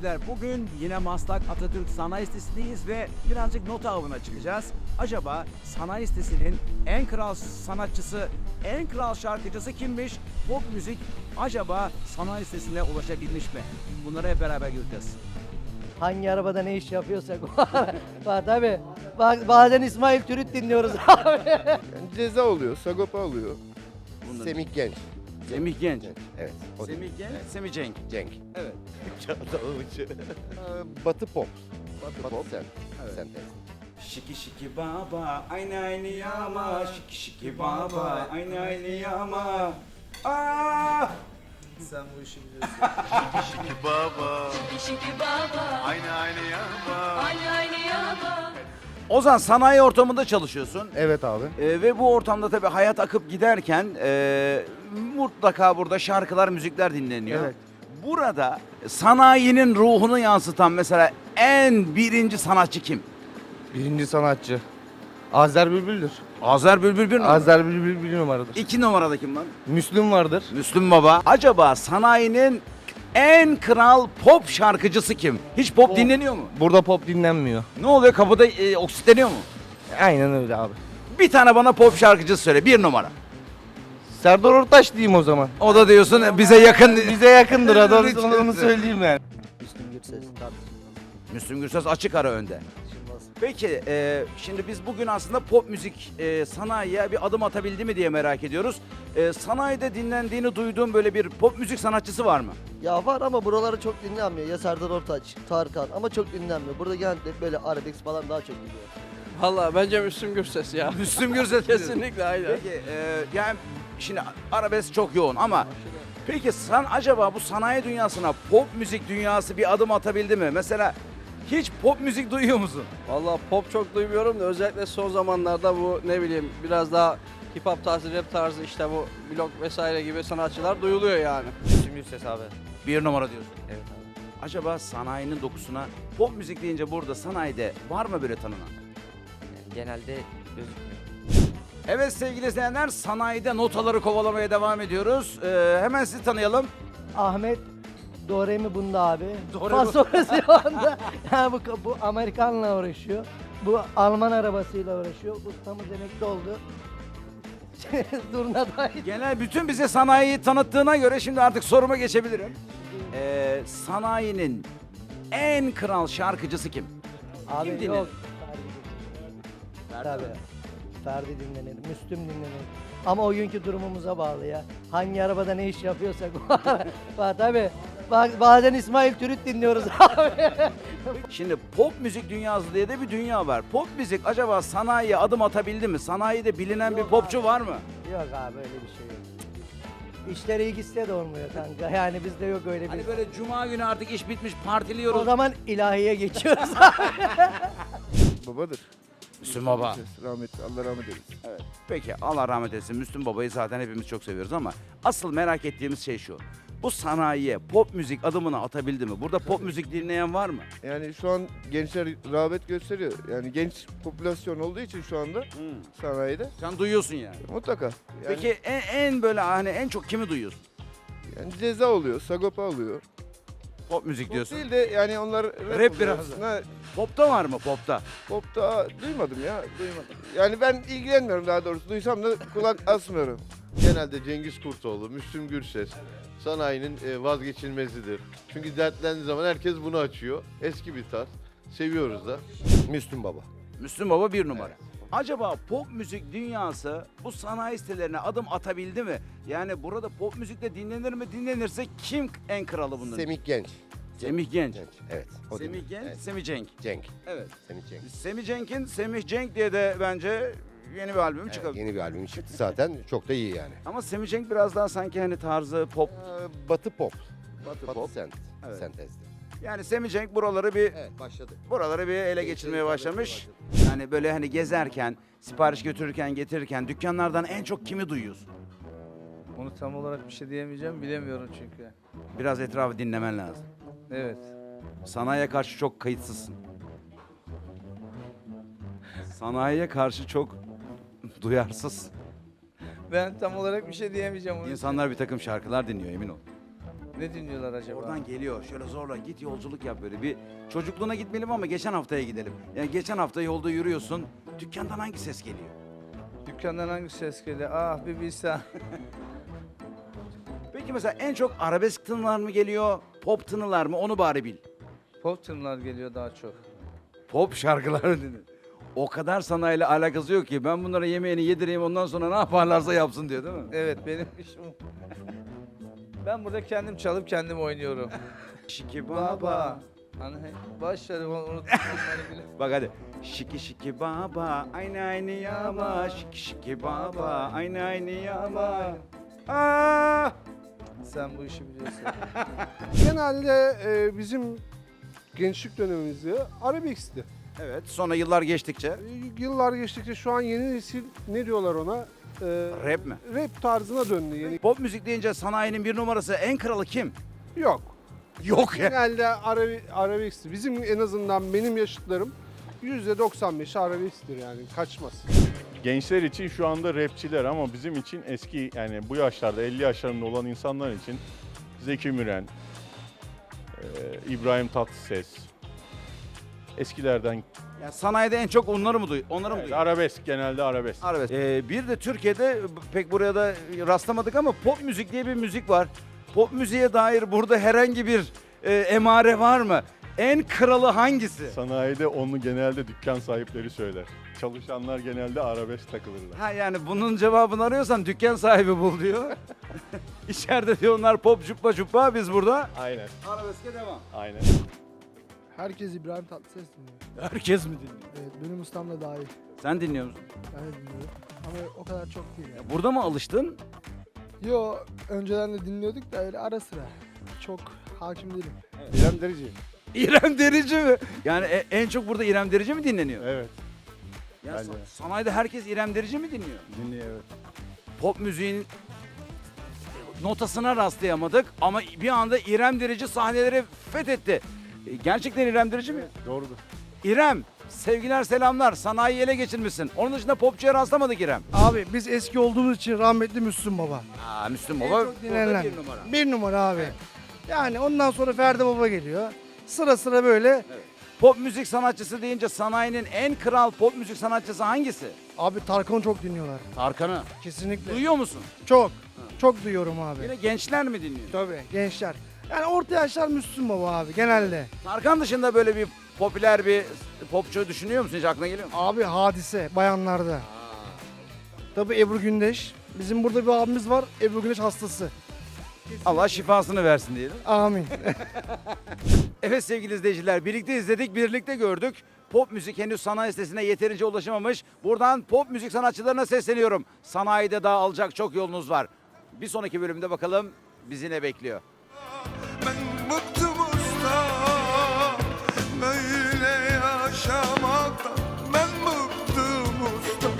seyirciler bugün yine Maslak Atatürk Sanayi Sitesi'ndeyiz ve birazcık nota avına çıkacağız. Acaba sanayi sitesinin en kral sanatçısı, en kral şarkıcısı kimmiş? Pop müzik acaba sanayi sitesine ulaşabilmiş mi? Bunları hep beraber göreceğiz. Hangi arabada ne iş yapıyorsak. Bak tabi. Bak, bazen İsmail Türüt dinliyoruz abi. Yani ceza oluyor, Sagopa oluyor. Bunların Semih Genç. Semih Genç. Evet. o Semih Genç, Semih Cenk. Cenk. Evet. Ee, Batı Pop. Batı, Pop. Sen. Evet. Sen tez. Şiki şiki baba, aynı aynı yama. Şiki şiki baba, aynı aynı yama. Aa! baba Şiki baba, aynı aynı yama aynı aynı yaba. Ozan sanayi ortamında çalışıyorsun. Evet abi. Ee, ve bu ortamda tabii hayat akıp giderken e, mutlaka burada şarkılar, müzikler dinleniyor. Evet. Burada sanayinin ruhunu yansıtan mesela en birinci sanatçı kim? Birinci sanatçı. Azer Bülbül'dür. Azer Bülbül bir numara. Azer Bülbül bir numaradır. İki numarada kim var? Müslüm vardır. Müslüm Baba. Acaba sanayinin en kral pop şarkıcısı kim? Hiç pop, Pop. dinleniyor mu? Burada pop dinlenmiyor. Ne oluyor kapıda e, oksitleniyor mu? Aynen öyle abi. Bir tane bana pop şarkıcısı söyle bir numara. Serdar Ortaç diyeyim o zaman. O da diyorsun bize yakın. Bize yakındır adam onu söyleyeyim yani. Müslüm Gürses tartışılmaz. Müslüm Gürses açık ara önde. Peki e, şimdi biz bugün aslında pop müzik e, sanayiye bir adım atabildi mi diye merak ediyoruz. E, sanayide dinlendiğini duyduğum böyle bir pop müzik sanatçısı var mı? Ya var ama buraları çok dinlenmiyor. Ya Serdar Ortaç, Tarkan ama çok dinlenmiyor. Burada genelde böyle arabesk falan daha çok gidiyor. Valla bence Müslüm Gürses ya. Müslüm Gürses Kesinlikle aynen. Peki e, yani şimdi arabesk çok yoğun ama peki sen acaba bu sanayi dünyasına pop müzik dünyası bir adım atabildi mi? Mesela hiç pop müzik duyuyor musun? Valla pop çok duymuyorum da özellikle son zamanlarda bu ne bileyim biraz daha hip hop tarzı, rap tarzı işte bu blok vesaire gibi sanatçılar duyuluyor yani. Müslüm Gürses abi. Bir numara diyorsun. Evet abi. Acaba sanayinin dokusuna pop müzik deyince burada sanayide var mı böyle tanınan? Genelde gözükmüyor. Evet sevgili izleyenler sanayide notaları kovalamaya devam ediyoruz. Ee, hemen sizi tanıyalım. Ahmet Doremi bunda abi. Doremi- Fasosyonda. yani bu, bu Amerikanla uğraşıyor. Bu Alman arabasıyla uğraşıyor. Ustamız emekli oldu. Durna dahil. Genel bütün bize sanayiyi tanıttığına göre şimdi artık soruma geçebilirim. Ee, sanayinin en kral şarkıcısı kim? Abi Kim dinlenir? yok. Tabii. Ferdi dinlenir, Müslüm dinlenir. Ama o günkü durumumuza bağlı ya. Hangi arabada ne iş yapıyorsak. Bak tabii. Bak, bazen İsmail Türüt dinliyoruz abi. Şimdi pop müzik dünyası diye de bir dünya var. Pop müzik acaba sanayiye adım atabildi mi? Sanayide bilinen bir Yok popçu abi. var mı? yok abi öyle bir şey yok. İşleri iyi gitse de olmuyor kanka. Yani bizde yok öyle bir Hani böyle cuma günü artık iş bitmiş partiliyoruz. O zaman ilahiye geçiyoruz. Babadır. Müslüm Baba. Rahmet, Allah rahmet eylesin. Evet. Peki Allah rahmet eylesin. Müslüm Baba'yı zaten hepimiz çok seviyoruz ama asıl merak ettiğimiz şey şu. Bu sanayiye pop müzik adımını atabildi mi? Burada pop müzik dinleyen var mı? Yani şu an gençler rağbet gösteriyor. Yani genç popülasyon olduğu için şu anda sanayide Sen duyuyorsun yani. mutlaka. Yani, Peki en, en böyle hani en çok kimi duyuyorsun? yani ceza oluyor, Sagopa oluyor. Pop müzik Pop diyorsun. değil de yani onlar rap, Rap oluyor biraz aslında. Popta var mı popta? Pop'ta duymadım ya, duymadım. Yani ben ilgilenmiyorum daha doğrusu. Duysam da kulak asmıyorum. Genelde Cengiz Kurtoğlu, Müslüm Gürses sanayinin e, vazgeçilmezidir. Çünkü dertlendiği zaman herkes bunu açıyor. Eski bir tarz. Seviyoruz da. Müslüm Baba. Müslüm Baba bir numara. Acaba pop müzik dünyası bu sanayi sitelerine adım atabildi mi? Yani burada pop müzikle dinlenir mi? Dinlenirse kim en kralı bunların? Semih Genç. Semih Genç. Genç. Evet. o Semih değil. Genç, Evet. Semih Cenk. Cenk. Evet. Semih Cenk. Semih Cenk'in Semih Cenk diye de bence yeni bir albüm Evet, çıkabilir. yeni bir albüm çıktı zaten. Çok da iyi yani. Ama Semih Cenk biraz daha sanki hani tarzı pop, Ee, Batı Pop. batı pop. sent, Evet. sentezdi. Yani Semih Cenk buraları bir Evet başladı. buraları bir ele geçirmeye başlamış. Yani böyle hani gezerken, sipariş götürürken, getirirken dükkanlardan en çok kimi duyuyorsun? Onu tam olarak bir şey diyemeyeceğim, bilemiyorum çünkü. Biraz etrafı dinlemen lazım. Evet. Sanayiye karşı çok kayıtsızsın. Sanayiye karşı çok duyarsız. Ben tam olarak bir şey diyemeyeceğim. Onu İnsanlar bir takım şarkılar dinliyor emin ol. Ne dinliyorlar acaba? Oradan geliyor. Şöyle zorla git yolculuk yap böyle. Bir çocukluğuna gitmeyelim ama geçen haftaya gidelim. Yani geçen hafta yolda yürüyorsun. Dükkandan hangi ses geliyor? Dükkandan hangi ses geliyor? Ah bir bilsen. Peki mesela en çok arabesk tınılar mı geliyor? Pop tınılar mı? Onu bari bil. Pop tınılar geliyor daha çok. Pop şarkıları dedi. O kadar sanayiyle alakası yok ki. Ben bunlara yemeğini yedireyim ondan sonra ne yaparlarsa yapsın diyor değil mi? Evet benim işim o. Ben burada kendim çalıp kendim oynuyorum. Şiki Baba. Hani başları unuttum onları bile. Bak hadi. Şiki şiki baba, aynı aynı yama. Şiki şiki baba, aynı aynı yama. Aa! Sen bu işi biliyorsun. Genelde e, bizim gençlik dönemimizde arabeskti. Evet, sonra yıllar geçtikçe E, Yıllar geçtikçe şu an yeni nesil ne diyorlar ona? E, rap mi? Rap tarzına döndü yeni. Pop müzik deyince sanayinin bir numarası en kralı kim? Yok. Yok ya. Genelde arabe, arabeskti. Bizim en azından benim yaşıtlarım %95 arabesktir yani kaçmaz. Gençler için şu anda rapçiler ama bizim için eski yani bu yaşlarda 50 yaşlarında olan insanlar için Zeki Müren, e, İbrahim Tatlıses, eskilerden Ya sanayide en çok onları mı duy? Onları mı evet, duyuyor? arabesk genelde arabesk. Arabesk. Ee, bir de Türkiye'de pek buraya da rastlamadık ama pop müzik diye bir müzik var. Pop müziğe dair burada herhangi bir e, emare var mı? En kralı hangisi? Sanayide onu genelde dükkan sahipleri söyler. Çalışanlar genelde arabesk takılırlar. Ha yani bunun cevabını arıyorsan dükkan sahibi bul diyor. İçeride diyor onlar pop cuppa cuppa biz burada. Aynen, Arabeske devam. aynen. Herkes İbrahim Tatlıses dinliyor. Herkes mi dinliyor? Evet, benim ustam da dahil. Sen dinliyor musun? Ben de dinliyorum. Ama o kadar çok değil Ya burada mı alıştın? Yo, önceden de dinliyorduk da öyle ara sıra. Çok hakim değilim. İrem Derici. İrem Derici mi? Yani e- en çok burada İrem Derici mi dinleniyor? Evet, Ya bence. sa- sanayide herkes İrem Derici mi dinliyor? dinliyor evet. Pop müziğin notasına rastlayamadık ama bir anda İrem Derici sahneleri fethetti. E, Gerçekten İrem Derici mi? Doğrudur. İrem, sevgiler selamlar. Sanayi ele geçirmişsin. Onun dışında popçuya rastlamadık İrem. Abi biz eski olduğumuz için rahmetli Müslüm Baba. Aa, Müslüm Baba çok burada dinlenilen. bir numara. Bir numara abi. Yani ondan sonra Ferdi Baba geliyor. Sıra sıra böyle. Pop müzik sanatçısı deyince sanayinin en kral pop müzik sanatçısı hangisi? Abi Tarkan'ı çok dinliyorlar. Tarkan'ı. Kesinlikle. Duyuyor musun? Çok. Çok duyuyorum abi. Yine gençler mi dinliyor? Tabii gençler. Yani orta yaşlar Müslüm Baba abi genelde. Tarkan dışında böyle bir popüler bir popçu düşünüyor musun? Hiç aklına geliyor mu? Abi hadise bayanlarda. Tabii Ebru Gündeş. Bizim burada bir abimiz var. Ebru Gündeş hastası. Allah şifasını versin diyelim. Amin. Evet sevgili izleyiciler birlikte izledik, birlikte gördük. Pop müzik henüz sanayi sitesine yeterince ulaşamamış. Buradan pop müzik sanatçılarına sesleniyorum. Sanayide daha alacak çok yolunuz var. Bir sonraki bölümde bakalım bizi ne bekliyor.